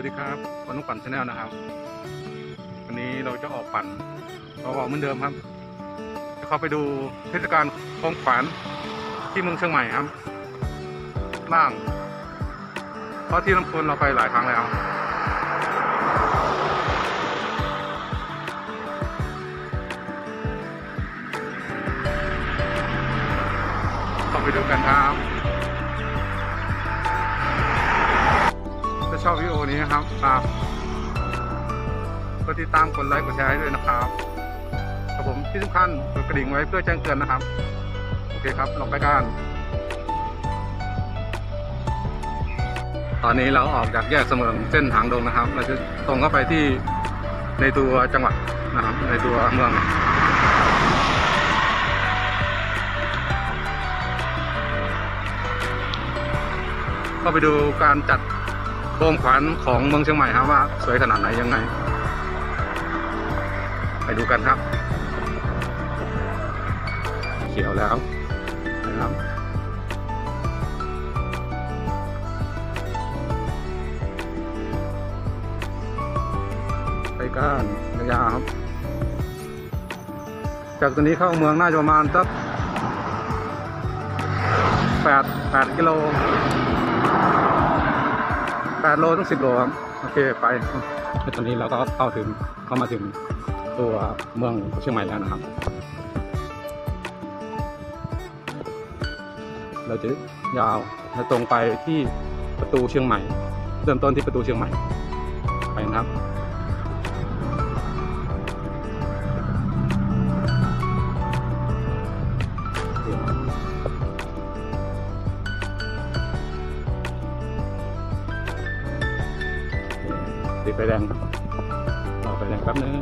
วัสดีครับคนนุกปั่นชาแนลนะครับ วันนี้เราจะออกปั่นเราออกเหมือนเดิมครับจะเข้าไปดูเทศกาลคลองขวานที่เมืองเชียงใหม่ครับล่าง เพราะที่ลำพูนเราไปหลายครั้งแล้วเข้าไปดูกันครับ นี้นะครับฝากกดติดตามกดไลค์กดแชร์ให้ด้วยนะครับครับผมที่สำคัญกดกระดิ่งไว้เพื่อแจ้งเตือนนะครับ โอเคครับลองไปกันตอนนี้เราออกจากแยกเสมิงเส้นหางดงนะครับ เราจะตรงเข้าไปที่ในตัวจังหวัดนะครับ ในตัวเมืองก็ไปดูการจัด โคมขวัญของเมืองเชียงใหม่ครับว่าสวยขนาดไหนยังไง ไปดูกันครับ เขียวแล้วนะครับไปก้านยาวๆครับ จากตัวนี้เข้าเมืองน่าจะประมาณสักแปดแปดกิโล แปดโลต้องสิบโลครับโอเคไปตอนนี้เราก็เข้าถึงเข้ามาถึงตัวเมืองเชียงใหม่แล้วนะครับ เราจะยาวและตรงไปที่ประตูเชียงใหม่ เริ่มต้นที่ประตูเชียงใหม่ไปนะครับ ฟแดงรอไฟแดงแป๊บนึง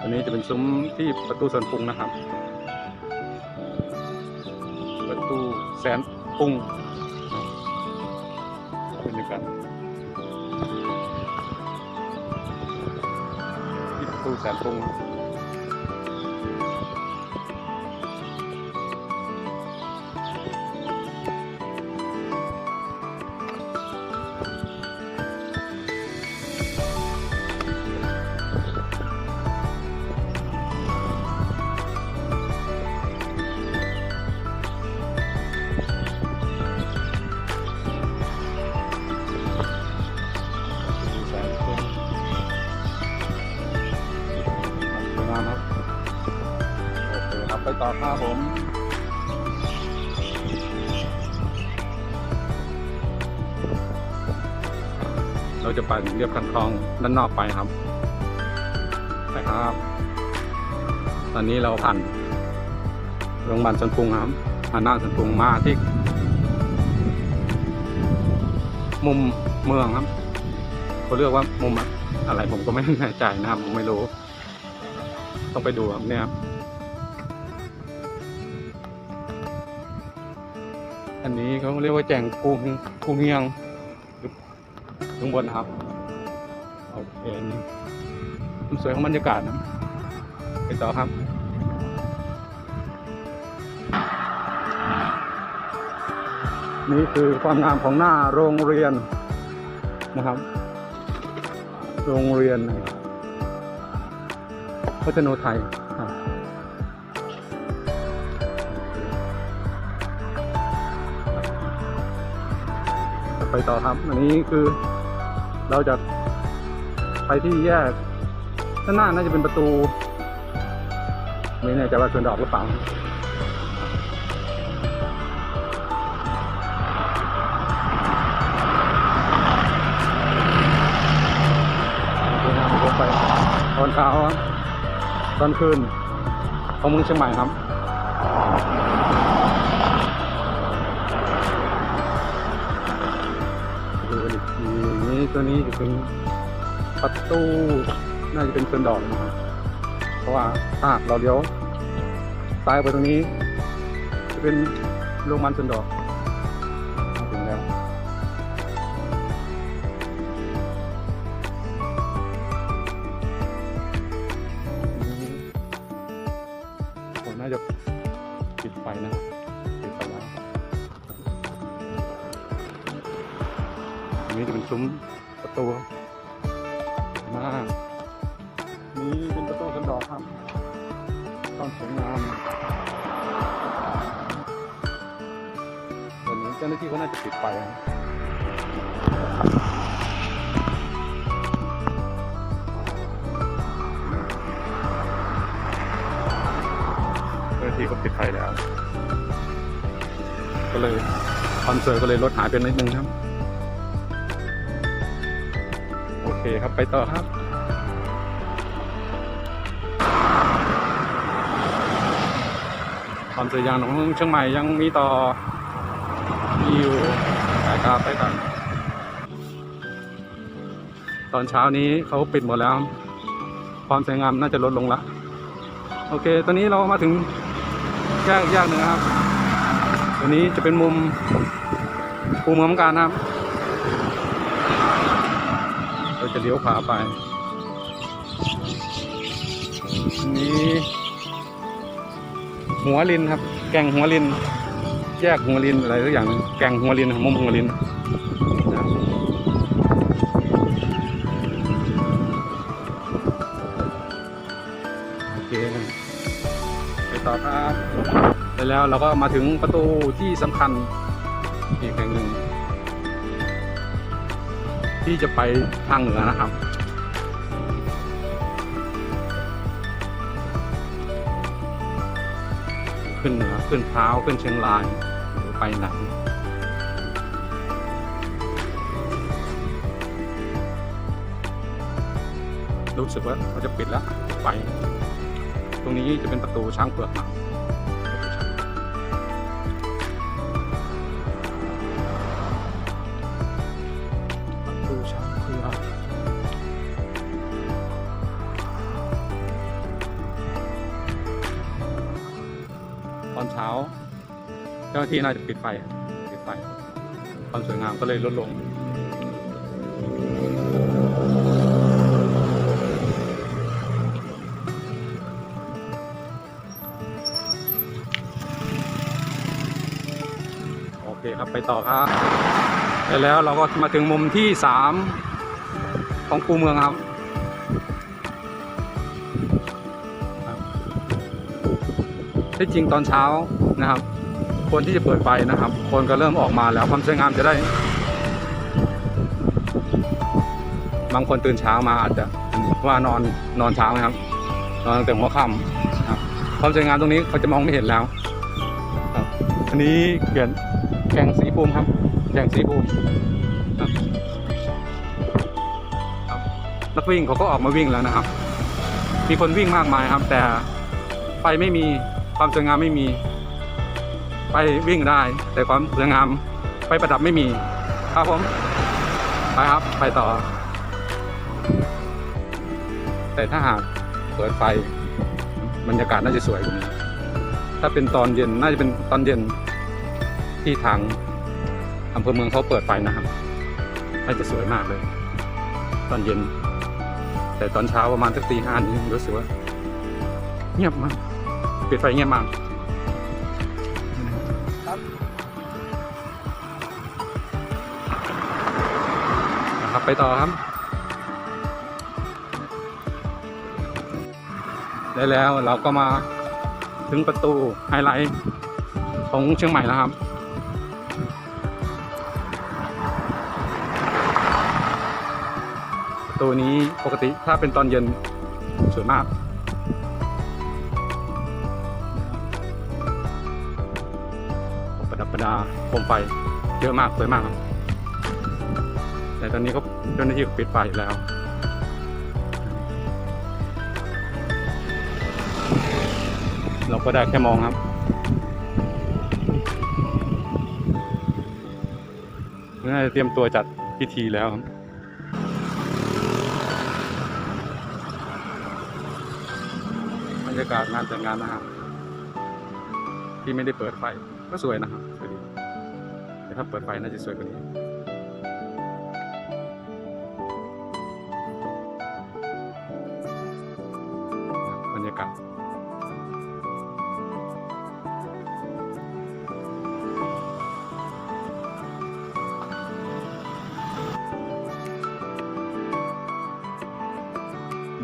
อันนี้จะเป็นซุ้มที่ประตูสวนปุงนะครับ ประตูแสนปรุง ที่ปร เราจะไปเรียบคันคลองด้านนอกไปครับไปครับ ตอนนี้เราผ่านโรงพยาบาลสันปุงครับผ่านหน้าสันปุงมาที่ มุมเมืองครับเขาเรียกว่ามุมอะไรผมก็ไม่แน่ใจนะครับผมไม่รู้ ต้องไปดูครับเนี่ยครับอันนี้เขาเรียกว่าแจงกูกูเฮียงข้างบนครับ โอเคนี่มันสวยของบรรยากาศนะไปต่อครับนี่คือความงามของหน้าโรงเรียนนะครับ โรงเรียนพัฒโนไทยไปต่อครับ อันนี้คือเราจะ ไปที่แยกด้านหน้าน่าจะเป็นประตู ไม่แน่ใจว่าสวนดอกหรือเปล่าไปตอนเช้าตอนคืนของเมืองเชียงใหม่ครับดูอีกทีนี้ตัวนี้จะเป็น ประตูน่าจะเป็นเพื่อนดอกนะครับเพราะว่าถ้าเราเลี้ยวซ้ายไปตรงนี้ จะเป็นโรงมันเพื่อนดอกถึงแล้วผมน่าจะปิดไฟนะปิดไฟแล้วนี้จะเป็นซุ้มประตู นี่เป็นประตูกันดอกครับต้องสวยงามวันนี้เจ้าหน้าที่เขาน่าจะปิดไฟนะเจ้าหน้าที่เขาปิดไฟแล้ว ก็เลยคอนเสิร์ตก็เลยลดหายไปนิดนึงครับ โอเคครับไปต่อครับ คอนเสิร์ตยางของเชียงใหม่ยังมีต่อมีอยู่ไปครับไปกัน ตอนเช้านี้เขาปิดหมดแล้ว ความสวยงามน่าจะลดลงละโอเค ตอนนี้เรามาถึงแยกแยกหนึ่งครับตัวนี้จะเป็นมุมภูมิของการครับ เราจะเลี้ยวขวาไปนนี้ หัวลินครับ แกงหัวลิน แยกหัวลินอะไรสักอย่างหนึ่งแกงหัวลินมุมหัวลินโอเคไปต่อครับไปแล้วเราก็มาถึงประตูที่สำคัญอีกแห่งหนึ่งที่จะไปทางเหนือนะครับ ขึ้นเหนือขึ้นเท้าขึ้นเชียงรายหรือไปไหนรู้สึกว่าเขาจะปิดแล้วไป ตรงนี้จะเป็นประตูช้างเผือกนะ เช้า เจ้าหน้าที่น่าจะปิดไฟปิดไฟความสวยงามก็เลยลดลงโอเคครับไปต่อครับแล้วเราก็มาถึงมุมที่สามของคูเมืองครับ ที่จริงตอนเช้านะครับ คนที่จะเปิดไฟนะครับ คนก็เริ่มออกมาแล้วความสวยงามจะได้ บางคนตื่นเช้ามาอาจจะว่านอนนอนเช้านะครับนอนตั้งแต่หัวค่ำครับความสวยงามตรงนี้เขาจะมองไม่เห็นแล้วครับอันนี้เขียนแก่งสีภูมิครับแก่งสีภูมินักวิ่งเขาก็ออกมาวิ่งแล้วนะครับ มีคนวิ่งมากมายครับ แต่ไฟไม่มี ความสวยงามไม่มี ไปวิ่งได้ แต่ความสวยงามไฟประดับไม่มี ครับผม ไปครับ ไปต่อ แต่ถ้าหากเปิดไฟบรรยากาศน่าจะสวยกว่านี้ ถ้าเป็นตอนเย็นน่าจะเป็นตอนเย็นที่ทางอำเภอเมืองเขาเปิดไฟนะครับ น่าจะสวยมากเลย ตอนเย็น แต่ตอนเช้าประมาณสักตีห้านี้รู้สึกว่าเงียบมาก ปิดไฟเงียบมากนะครับไปต่อครับ ได้แล้วเราก็มาถึงประตูไฮไลท์ของเชียงใหม่แล้วครับประตูนี้ปกติถ้าเป็นตอนเย็นสวยมาก มไฟเยอะมากสวยมากครับแต่ตอนนี้ก็เจ้าหน้าที่ก็ปิดไฟแล้วเราก็ได้แค่มองครับ น่าจะเตรียมตัวจัดพิธีแล้วครับ บรรยากาศงานแต่งงานนะครับ ที่ไม่ได้เปิดไฟก็สวยนะครับ ถ้าเปิดไฟน่าจะสวยกว่านี้บรรยากาศ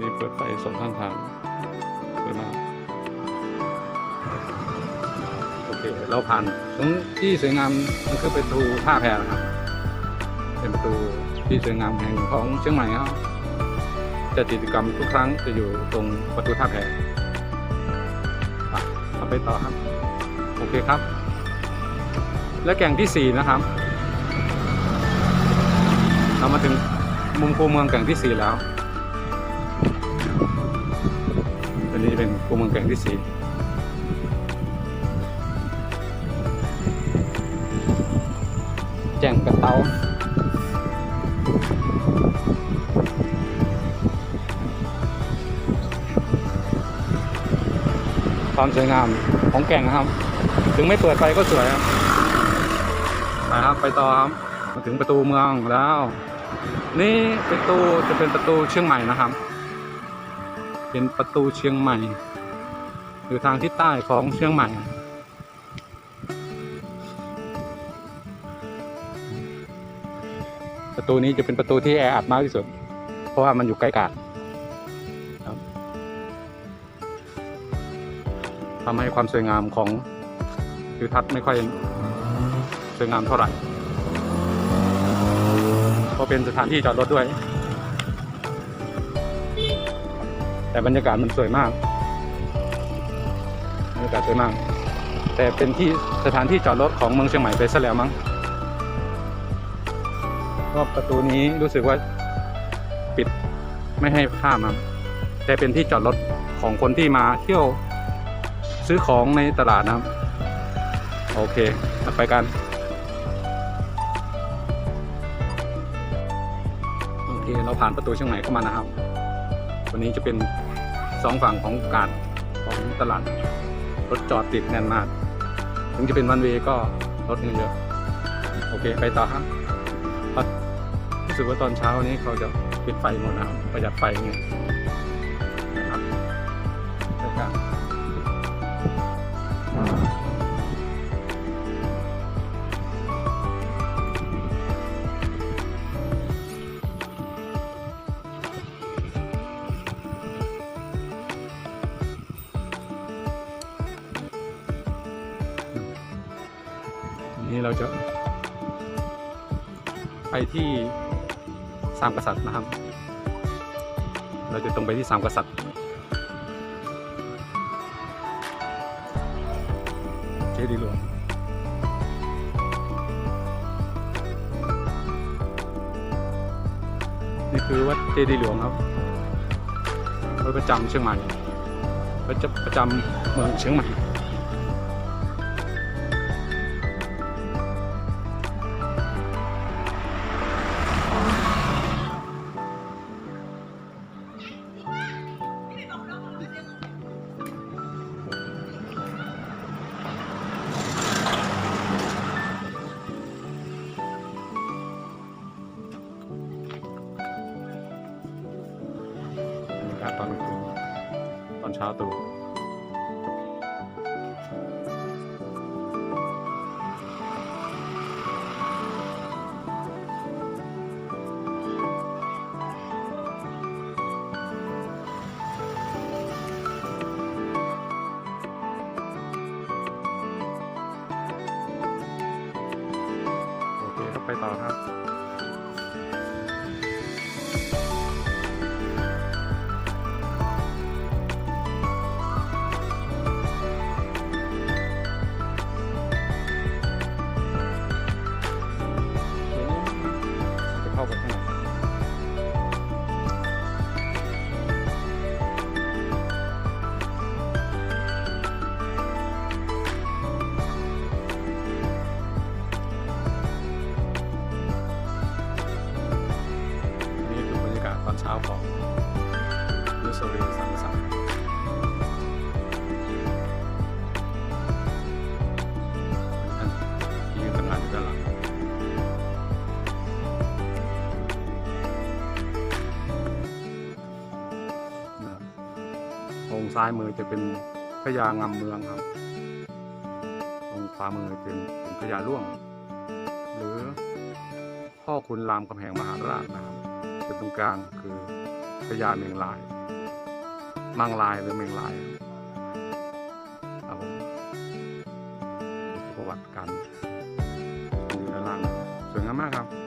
นี่เปิดไฟส่องข้างทางสวยมาก เคเราผ่านตรงที่สวยงามมันคือประตูท่าแพนะครับ เป็นประตูที่สวยงามแห่งของเชียงใหม่ครับจัดกิจกรรมทุกครั้งจะอยู่ตรงประตูท่าแพปเราไปต่อครับโอเคครับ และแก่งที่สี่นะครับ เรามาถึงมุมคูเมืองแก่งที่สี่แล้วอันนี้เป็นคูเมืองแก่งที่สี่ แจ่งกระเตาความสวยงามของแก่งนะครับ ถึงไม่เปิดไฟก็สวยครับไปครับไปต่อครับมาถึงประตูเมืองแล้ว นี่ประตูจะเป็นประตูเชียงใหม่นะครับ เป็นประตูเชียงใหม่ อยู่ทางทิศใต้ของเชียงใหม่ ประตูนี้จะเป็นประตูที่แออัดมากที่สุด เพราะว่ามันอยู่ใกล้กาดทำให้ความสวยงามของทิวทัศน์ไม่ค่อยสวยงามเท่าไหร่เพราะเป็นสถานที่จอดรถด้วย แต่บรรยากาศมันสวยมากบรรยากาศสวยมาก แต่เป็นที่สถานที่จอดรถของเมืองเชียงใหม่ไปซะแล้วมั้ง ก็ประตูนี้รู้สึกว่าปิดไม่ให้ข้ามครับแต่เป็นที่จอดรถของคนที่มาเที่ยวซื้อของในตลาดนะครับ โอเคไปกันโอเคเราผ่านประตูเชียงใหม่เข้ามานะครับ วันนี้จะเป็นสองฝั่งของกาดของตลาด รถจอดติดแน่นมาก ถึงจะเป็นวันเวก็รถยังเยอะโอเค ไปต่อครับ รู้สึกว่าตอนเช้านี้เขาจะปิดไฟหมดนะประหยัดไฟไงนะ สามกษัตริย์นะครับ เราจะตรงไปที่สามกษัตริย์เจดีย์หลวงนี่คือวัดเจดีย์หลวงครับวัดประจำเชียงใหม่วัดจะประจำเมืองเชียงใหม่ ซ้ายมือจะเป็นพญางำเมืองครับองขวามือเป็นเป็นพญาล่วง หรือพ่อคุณรามกำแหงมหาราชนะครับส่วนตรงกลางคือพญาเมงลาย มังลายหรือเมงลายครับผมประวัติการอยู่ด้านล่างนะครับสวยงามมากครับ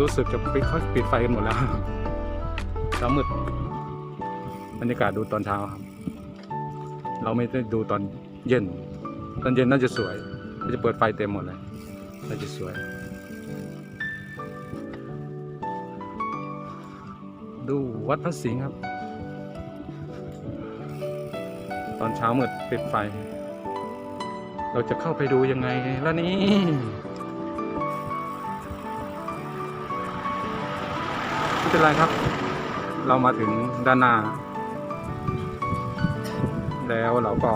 รู้สึกจะปิดค่อยปิดไฟกันหมดแล้วเช้ามืดบรรยากาศดูตอนเช้าครับ เราไม่ได้ดูตอนเย็น ตอนเย็นน่าจะสวยก็จะเปิดไฟเต็มหมดเลยน่าจะสวย ดูวัดพระสิงห์ครับ ตอนเช้ามืดปิดไฟ เราจะเข้าไปดูยังไงล่ะนี่ เป็นไรครับ เรามาถึงด้านหน้า แล้วเราก็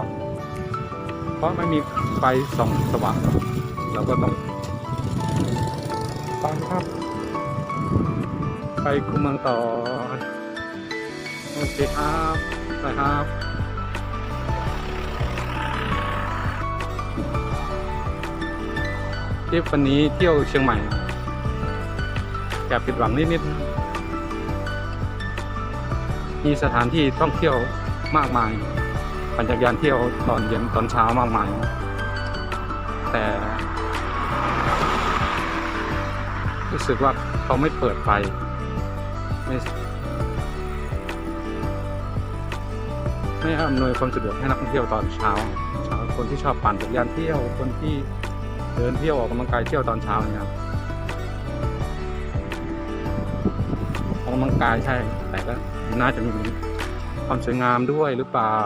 เพราะไม่มีไฟส่องสว่าง เราก็ต้องไปครับ ไปคุมเมืองต่อ โอเคครับไปครับทริปวันนี้เที่ยวเชียงใหม่แอบผิดหวังนิดๆ มีสถานที่ท่องเที่ยวมากมายปั่นจักรยานเที่ยวตอนเย็นตอนเช้ามากมาย แต่รู้สึกว่าเขาไม่เปิดไฟไม่ไม่อำนวยความสะดวกให้นักท่องเที่ยวตอนเช้าเช้าคนที่ชอบปั่นจักรยานเที่ยวคนที่เดินเที่ยวออกกำลังกายเที่ยวตอนเช้าเนี่ยครับออกกำลังกายใช่แต่ก็ น่าจะมีความสวยงามด้วยหรือเปล่า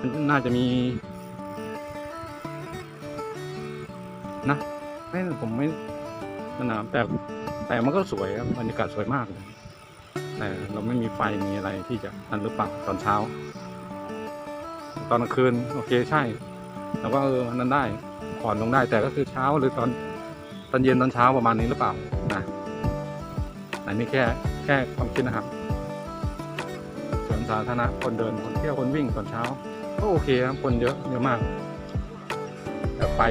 มันน่าจะมี นะไม่ผมไม่นั่นนะแต่แต่มันก็สวยครับบรรยากาศสวยมากเลยแต่เราไม่มีไฟมีอะไรที่จะนั่นหรือเปล่าตอนเช้า ตอนกลางคืนโอเคใช่เราก็เออนั้นได้ผ่อนลงได้แต่ก็คือเช้าหรือตอนตอนเย็นตอนเช้าประมาณนี้หรือเปล่านะอันนี้แค่แค่ความคิดนะครับ สาธารณะคนเดินคนเที่ยวคนวิ่งตอนเช้า ก็โอเคครับคนเยอะเยอะมากแต่ไป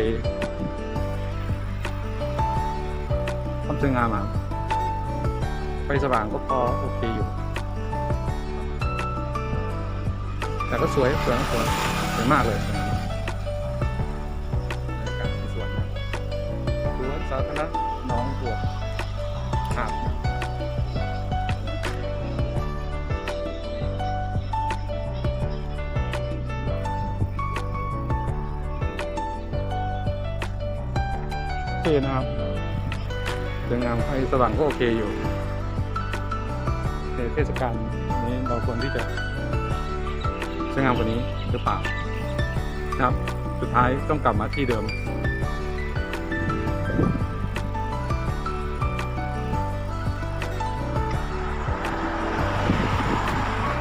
ความสวยงามอะไฟสว่างก็พอโอเคอยู่ แต่ก็สวยสวยสวยสวยมากเลย เคนะครับสวยงามไฟสว่างก็โอเคอยู่ ในเทศกาลนี้เราควรที่จะสวยงามกว่านี้หรือเปล่านะครับ สุดท้ายต้องกลับมาที่เดิม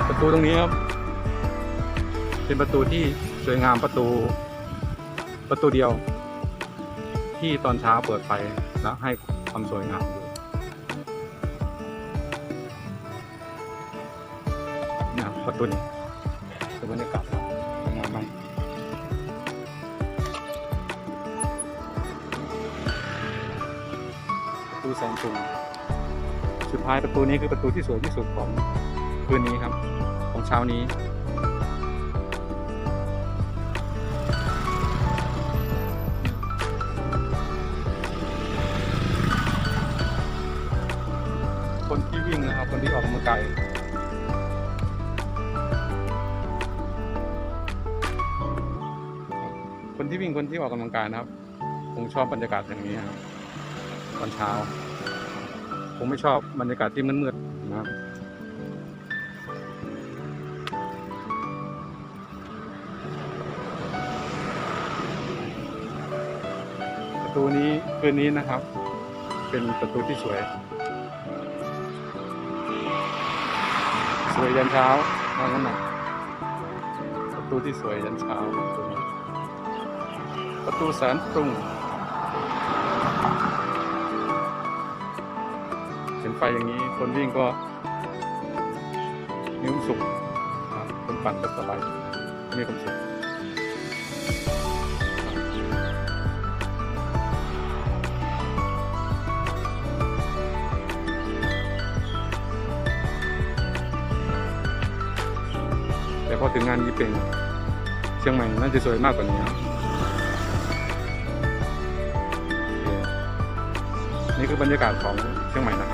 ประตูตรงนี้ครับ เป็นประตูที่สวยงามประตูประตูเดียว ที่ตอนเช้าเปิดไฟแล้วให้ความสวยงามอยู่นะครับประตูนี้เป็นบรรยากาศสวยงามมากประตูแสนสูงสุดท้ายประตูนี้คือประตูที่สวยที่สุดของคืนนี้ครับ ของเช้านี้ ที่วิ่งคนที่ออกกำลังกายนะครับ ผมชอบบรรยากาศอย่างนี้ครับตอนเช้า ผมไม่ชอบบรรยากาศที่มืดๆนะครับประตูนี้คืนนี้นะครับ เป็นประตูที่สวย สวยยันเช้าว่างั้นนะประตูที่สวยยันเช้า ประตูนี้ประตูแสนปรุง เห็นไฟอย่างนี้คนวิ่งก็มีความสุขคนปั่นก็สบายมีความสุขแต่พอถึงงานยี่เป็งเชียงใหม่น่าจะสวยมากกว่านี้ นี่คือบรรยากาศของเชียงใหม่นะครับ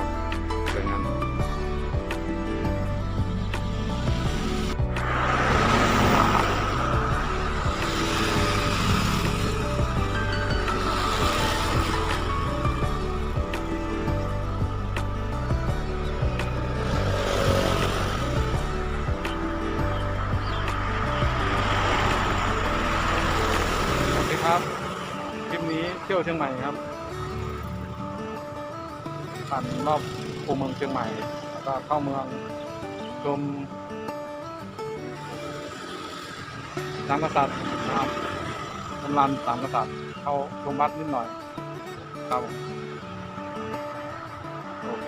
เมืองเชียงใหม่แล้วก็เข้าเมืองชมสามกษัตริย์นะครับชมลานสามกษัตริย์เข้าชมวัดนิดหน่อยครับโอเค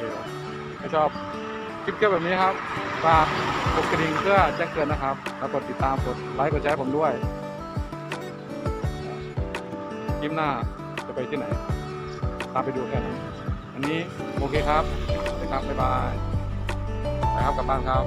ถ้าชอบคลิปเที่ยวแบบนี้ครับฝากกดกระดิ่งเพื่อแจ้งเตือนนะครับ แล้วกดติดตามกดไลค์กดแชร์ผมด้วยคลิปหน้าจะไปที่ไหน ตามไปดูแค่นั้นอันนี้โอเคครับ ครับบ๊ายบายไปครับกลับบ้านครับ